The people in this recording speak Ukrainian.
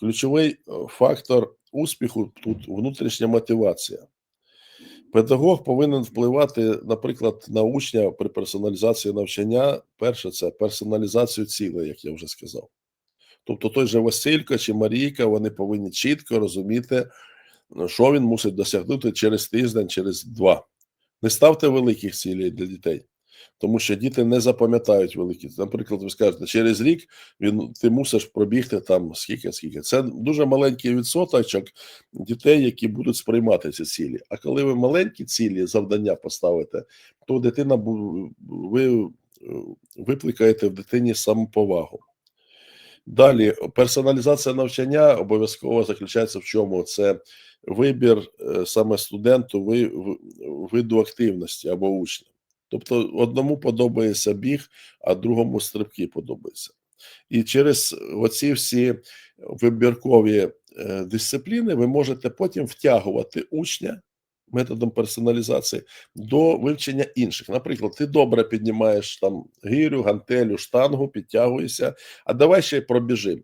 ключовий е, фактор успіху тут внутрішня мотивація. Педагог повинен впливати, наприклад, на учня при персоналізації навчання. Перше, це персоналізацію цілей, як я вже сказав. Тобто той же Василько чи Марійка, вони повинні чітко розуміти, що він мусить досягнути через тиждень, через два. Не ставте великих цілей для дітей, тому що діти не запам'ятають великі. Наприклад, ви скажете, через рік він ти мусиш пробігти там скільки, скільки. Це дуже маленький відсоточок дітей, які будуть сприймати ці цілі. А коли ви маленькі цілі завдання поставите, то дитина ви е, викликаєте в дитині самоповагу. Далі персоналізація навчання обов'язково заключається в чому? Це вибір е, саме студенту виду активності або учня. Тобто одному подобається біг, а другому стрибки подобається. І через оці всі вибіркові е, дисципліни ви можете потім втягувати учня методом персоналізації до вивчення інших. Наприклад, ти добре піднімаєш там гирю, гантелю, штангу, підтягуєшся, а давай ще й пробіжимо.